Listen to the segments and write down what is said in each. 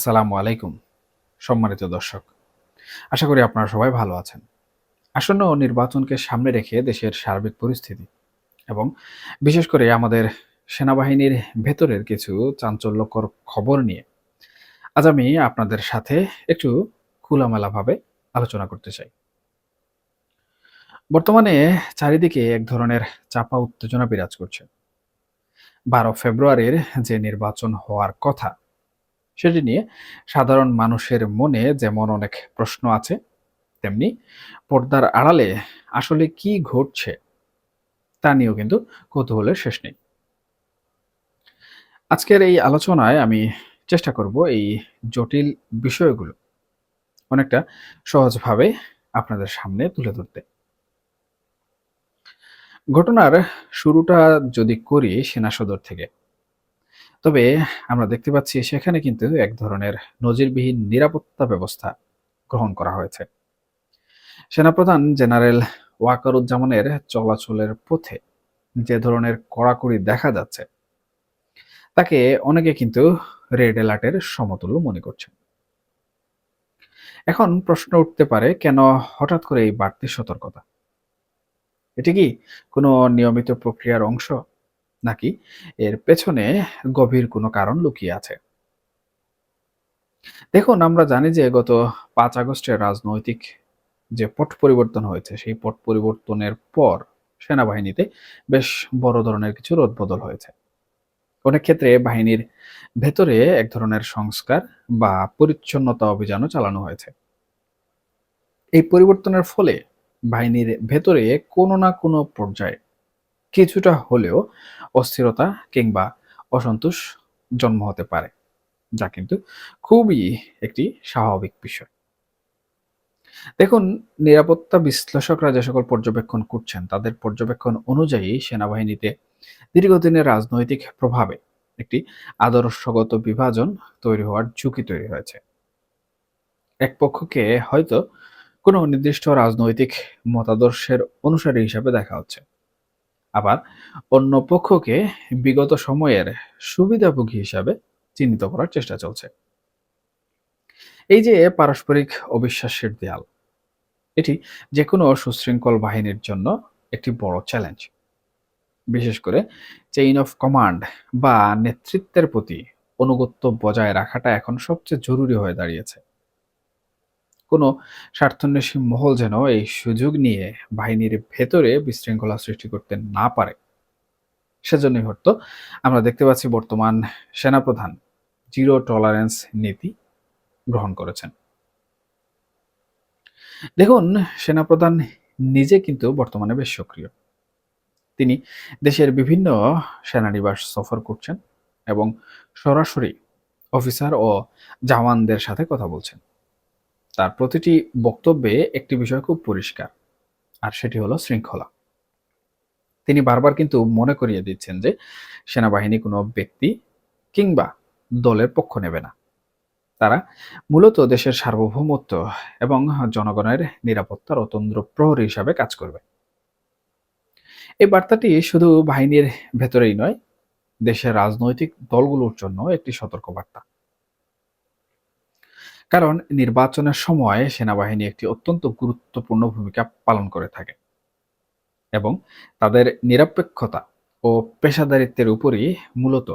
আসসালামু আলাইকুম, সম্মানিত দর্শক। আশা করি আপনারা সবাই ভালো আছেন। আসন্ন নির্বাচনকে সামনে রেখে দেশের সার্বিক পরিস্থিতি এবং বিশেষ করে আমাদের সেনাবাহিনীর ভেতরের কিছু চাঞ্চল্যকর খবর নিয়ে আজ আমি আপনাদের সাথে একটু খোলামেলাভাবে আলোচনা করতে চাই। বর্তমানে চারিদিকে এক ধরনের চাপা উত্তেজনা বিরাজ করছে। বারো ফেব্রুয়ারির যে নির্বাচন হওয়ার কথা সেটি নিয়ে সাধারণ মানুষের মনে যেমন অনেক প্রশ্ন আছে, তেমনি পর্দার আড়ালে আসলে কি ঘটছে তা নিয়েও কিন্তু কৌতূহলের শেষ নেই। আজকের এই আলোচনায় আমি চেষ্টা করব এই জটিল বিষয়গুলো অনেকটা সহজভাবে আপনাদের সামনে তুলে ধরতে। ঘটনার শুরুটা যদি করি সেনা সদর থেকে তবে আমরা দেখতে পাচ্ছি সেখানে কিন্তু এক ধরনের নজিরবিহীন নিরাপত্তা ব্যবস্থা গ্রহণ করা হয়েছে। সেনাপ্রধান জেনারেল ওয়াকারুজ্জামানের চলাচলের পথে যে ধরনের কড়াকড়ি দেখা যাচ্ছে, তাকে অনেকে কিন্তু রেড অ্যালার্টের সমতুল্য মনে করছেন। এখন প্রশ্ন উঠতে পারে, কেন হঠাৎ করে এই বাড়তি সতর্কতা? এটি কি কোনো নিয়মিত প্রক্রিয়ার অংশ? নাকি? এর পেছনে গভীর কোনো কারণ লুকিয়ে আছে। দেখুন, আমরা জানি যে গত পাঁচ আগস্টের রাজনৈতিক যে পট পরিবর্তন হয়েছে, সেই পট পরিবর্তনের পর সেনাবাহিনীতে বেশ বড় ধরনের কিছু রদবদল হয়েছে। অনেক ক্ষেত্রে বাহিনীর ভেতরে এক ধরনের সংস্কার বা পরিচ্ছন্নতা অভিযানও চালানো হয়েছে। এই পরিবর্তনের ফলে বাহিনীর ভেতরে কোনো না কোনো পর্যায়ে কিছুটা হলেও অস্থিরতা কিংবা অসন্তোষ জন্ম হতে পারে, যা কিন্তু খুবই একটি স্বাভাবিক বিষয়। দেখুন, নিরাপত্তা বিশ্লেষকরা যে সকল পর্যবেক্ষণ করছেন, তাদের পর্যবেক্ষণ অনুযায়ী সেনাবাহিনীতে দীর্ঘদিনের রাজনৈতিক প্রভাবে একটি আদর্শগত বিভাজন তৈরি হওয়ার ঝুঁকি তৈরি হয়েছে। এক পক্ষকে হয়তো কোনো নির্দিষ্ট রাজনৈতিক মতাদর্শের অনুসারী হিসাবে দেখা হচ্ছে। আবার অন্য পক্ষকে বিগত সময়ের সুবিধাভোগী হিসাবে চিহ্নিত করার চেষ্টা চলছে। এই যে পারস্পরিক অবিশ্বাসের দেয়াল, এটি যে কোনো সুশৃঙ্খল বাহিনীর জন্য একটি বড় চ্যালেঞ্জ বিশেষ করে চেইন অফ কমান্ড বা নেতৃত্বের প্রতি অনুগত্য বজায় রাখাটা এখন সবচেয়ে জরুরি হয়ে দাঁড়িয়েছে। কোনো স্বার্থন্বেষী মহল যেন এই সুযোগ নিয়ে বাহিনীর ভেতরে বিশৃঙ্খলা সৃষ্টি করতে না পারে। সেজন্যই হতো আমরা দেখতে পাচ্ছি বর্তমান সেনাপ্রধান জিরো টলারেন্স নীতি গ্রহণ করেছেন। দেখুন, সেনাপ্রধান নিজে কিন্তু বর্তমানে বেশ সক্রিয়। তিনি দেশের বিভিন্ন সেনানিবাস সফর করছেন এবং সরাসরি অফিসার ও জাওয়ানদের সাথে কথা বলছেন। তার প্রতিটি বক্তব্যে একটি বিষয় খুব পরিষ্কার, আর সেটি হলো শৃঙ্খলা। তিনি বারবার কিন্তু মনে করিয়ে দিচ্ছেন যে সেনাবাহিনী কোনো ব্যক্তি কিংবা দলের পক্ষ নেবে না। তারা মূলত দেশের সার্বভৌমত্ব এবং জনগণের নিরাপত্তার অতন্দ্র প্রহরী হিসাবে কাজ করবে। এই বার্তাটি শুধু বাহিনীর ভেতরেই নয়, দেশের রাজনৈতিক দলগুলোর জন্য একটি সতর্ক বার্তা কারণ নির্বাচনের সময় সেনাবাহিনী একটি অত্যন্ত গুরুত্বপূর্ণ ভূমিকা পালন করে থাকে এবং তাদের নিরপেক্ষতা ও পেশাদারিত্বের উপরই মূলত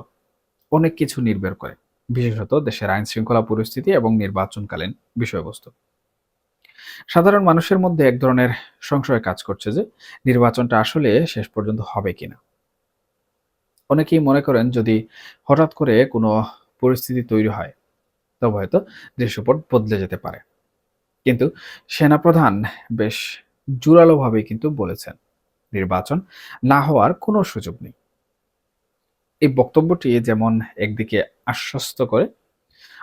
অনেক কিছু নির্ভর করে, বিশেষত দেশের আইন শৃঙ্খলা পরিস্থিতি এবং নির্বাচনকালীন বিষয়বস্তু। সাধারণ মানুষের মধ্যে এক ধরনের সংশয় কাজ করছে যে নির্বাচনটা আসলে শেষ পর্যন্ত হবে কিনা। অনেকেই মনে করেন যদি হঠাৎ করে কোনো পরিস্থিতি তৈরি হয় তবে হয়তো দৃশ্যপট বদলে যেতে পারে। কিন্তু সেনাপ্রধান বেশ জোরালোভাবে কিন্তু বলেছেন, নির্বাচন না হওয়ার কোনো সুযোগ নেই। এই বক্তব্যটি যেমন একদিকে আশ্বস্ত করে,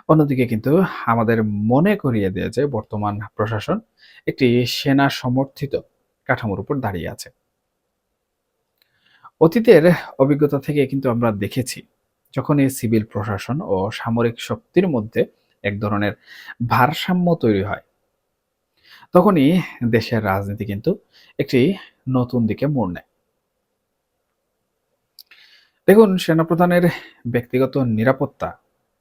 অন্যদিকে কিন্তু আমাদের মনে করিয়ে দেয় যে বর্তমান প্রশাসন একটি সেনা সমর্থিত কাঠামোর উপর দাঁড়িয়ে আছে। অতীতের অভিজ্ঞতা থেকে কিন্তু আমরা দেখেছি যখন এই সিভিল প্রশাসন ও সামরিক শক্তির মধ্যে এক ধরনের ভারসাম্য তৈরি হয়, তখনই দেশের রাজনীতি কিন্তু একটি নতুন দিকে মোড় নেয়। দেখুন, সেনাপ্রধানের ব্যক্তিগত নিরাপত্তা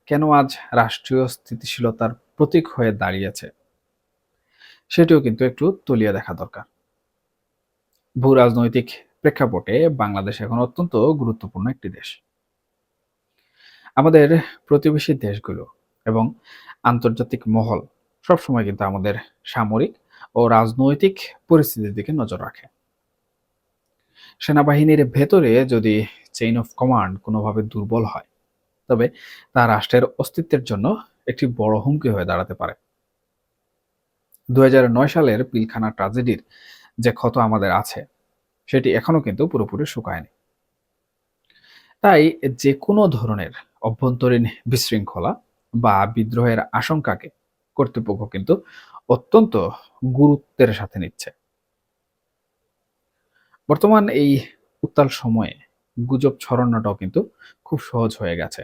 কেন আজ রাষ্ট্রীয় স্থিতিশীলতার প্রতীক হয়ে দাঁড়িয়েছে, সেটিও কিন্তু একটু তলিয়ে দেখা দরকার। ভূ রাজনৈতিক প্রেক্ষাপটে বাংলাদেশ এখন অত্যন্ত গুরুত্বপূর্ণ একটি দেশ। আমাদের প্রতিবেশী দেশগুলো এবং আন্তর্জাতিক মহল সবসময় কিন্তু আমাদের সামরিক ও রাজনৈতিক পরিস্থিতির দিকে নজর রাখে। সেনাবাহিনীর ভেতরে যদি চেইন অফ কমান্ড কোনোভাবে দুর্বল হয়, তবে তা রাষ্ট্রের অস্তিত্বের জন্য একটি বড় হুমকি হয়ে দাঁড়াতে পারে। দু হাজার নয় সালের পিলখানা ট্রাজেডির যে ক্ষত আমাদের আছে, সেটি এখনও কিন্তু পুরোপুরি শুকায়নি। তাই যে কোনো ধরনের অভ্যন্তরীণ বিশৃঙ্খলা বা বিদ্রোহের আশঙ্কাকে কর্তৃপক্ষ কিন্তু অত্যন্ত গুরুত্বের সাথে নিচ্ছে। বর্তমান এই উত্তাল সময়ে গুজব ছড়ানোটাও কিন্তু খুব সহজ হয়ে গেছে।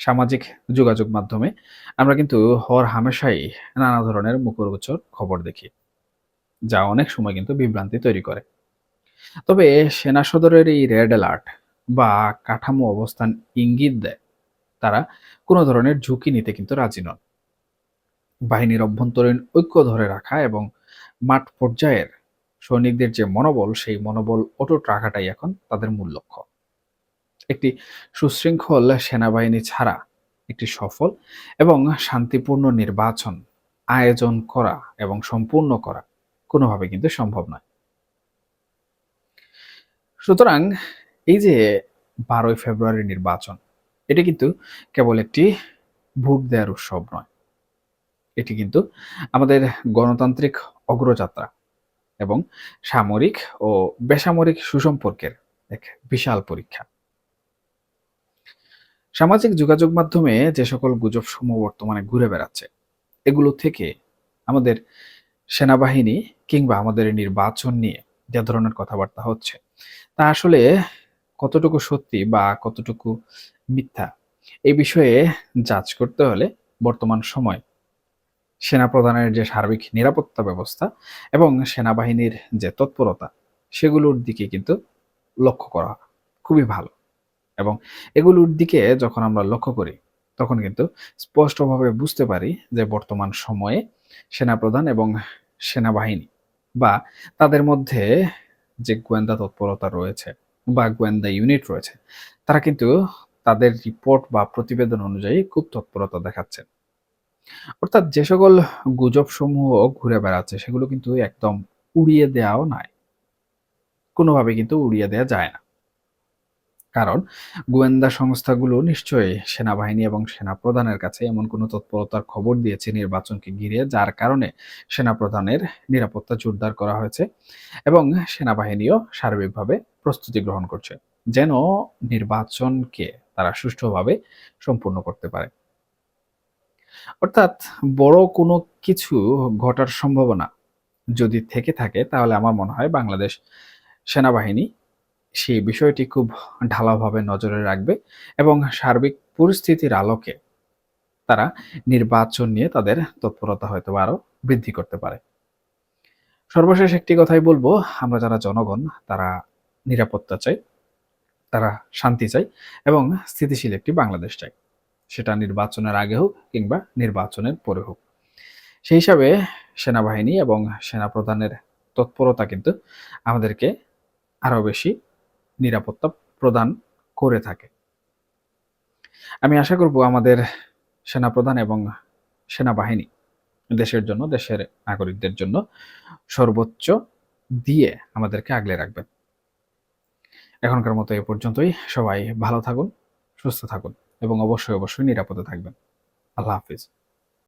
সামাজিক যোগাযোগ মাধ্যমে আমরা কিন্তু হর হামেশাই নানা ধরনের মুখরোচক খবর দেখি, যা অনেক সময় কিন্তু বিভ্রান্তি তৈরি করে। তবে সেনা সদরের এই রেড অ্যালার্ট বা কাঠামো অবস্থান ইঙ্গিত দেয়, তারা কোনো ধরনের ঝুঁকি নিতে কিন্তু রাজি নন। বাহিনীর অভ্যন্তরীণ ঐক্য ধরে রাখা এবং মাঠ পর্যায়ের সৈনিকদের যে মনোবল, সেই মনোবল অটুট রাখাটাই এখন তাদের মূল লক্ষ্য। একটি সুশৃঙ্খল সেনাবাহিনী ছাড়া একটি সফল এবং শান্তিপূর্ণ নির্বাচন, আয়োজন করা এবং সম্পূর্ণ করা কোনোভাবে কিন্তু সম্ভব নয়। সুতরাং এই যে বারোই ফেব্রুয়ারি নির্বাচন, এটি কিন্তু কেবল একটি ভোট দেওয়ার উৎসব নয়। এটি কিন্তু আমাদের গণতান্ত্রিক অগ্রযাত্রা এবং সামরিক ও বেসামরিক সুসম্পর্কের এক বিশাল পরীক্ষা। সামাজিক যোগাযোগ মাধ্যমে যে সকল গুজব সমূহ বর্তমানে ঘুরে বেড়াচ্ছে, এগুলো থেকে আমাদের সেনাবাহিনী কিংবা আমাদের নির্বাচন নিয়ে যে ধরনের কথাবার্তা হচ্ছে, তা আসলে কতটুকু সত্যি বা কতটুকু মিথ্যা? এই বিষয়ে যাচ করতে হলে বর্তমান সময় সেনাপ্রধানের যে সার্বিক নিরাপত্তা ব্যবস্থা এবং সেনাবাহিনীর যে তৎপরতা, সেগুলোর দিকে কিন্তু লক্ষ্য করা খুবই ভালো। এবং এগুলোর দিকে যখন আমরা লক্ষ্য করি, তখন কিন্তু স্পষ্টভাবে বুঝতে পারি যে বর্তমান সময়ে সেনাপ্রধান এবং সেনাবাহিনী বা তাদের মধ্যে যে গোয়েন্দা তৎপরতা রয়েছে বা গোয়েন্দা ইউনিট রয়েছে, তারা কিন্তু তাদের রিপোর্ট বা প্রতিবেদন অনুযায়ী খুব তৎপরতা দেখাচ্ছে। অর্থাৎ যে সকল গুজব সমূহ ঘুরে বেড়াচ্ছে, সেগুলো কিন্তু একদম উড়িয়ে দেওয়াও নাই। কোনোভাবে কিন্তু উড়িয়ে দেওয়া যায় না। কারণ গোয়েন্দা সংস্থাগুলো নিশ্চয়ই সেনাবাহিনী এবং সেনাপ্রধানের কাছে এমন কোনো তৎপরতার খবর দিয়েছে নির্বাচনকে ঘিরে, যার কারণে সেনাপ্রধানের নিরাপত্তা জোরদার করা হয়েছে এবং সেনাবাহিনীও সার্বিকভাবে প্রস্তুতি গ্রহণ করছে, যেন নির্বাচনকে তারা সুষ্ঠুভাবে সম্পূর্ণ করতে পারে। অর্থাৎ বড় কোনো কিছু ঘটার সম্ভাবনা যদি থেকে থাকে, তাহলে আমার মনে হয় বাংলাদেশ সেনাবাহিনী সেই বিষয়টি খুব ঢালাভাবে নজরে রাখবে এবং সার্বিক পরিস্থিতির আলোকে তারা নির্বাচন নিয়ে তাদের তৎপরতা হয়তো আরও বৃদ্ধি করতে পারে। সর্বশেষ একটি কথাই বলব, আমরা যারা জনগণ, তারা নিরাপত্তা চাই, তারা শান্তি চাই এবং স্থিতিশীল একটি বাংলাদেশ চাই। সেটা নির্বাচনের আগে হোক কিংবা নির্বাচনের পরে হোক। সেই হিসাবে সেনাবাহিনী এবং সেনাপ্রধানের তৎপরতা কিন্তু আমাদেরকে আরও বেশি নিরাপত্তা প্রদান করে থাকে। আমি আশা করব আমাদের সেনাপ্রধান এবং সেনাবাহিনী দেশের জন্য, দেশের নাগরিকদের জন্য সর্বোচ্চ দিয়ে আমাদেরকে আগলে রাখবেন। এখনকার মতো এ পর্যন্তই। সবাই ভালো থাকুন, সুস্থ থাকুন এবং অবশ্যই অবশ্যই নিরাপদে থাকবেন। আল্লাহ হাফিজ।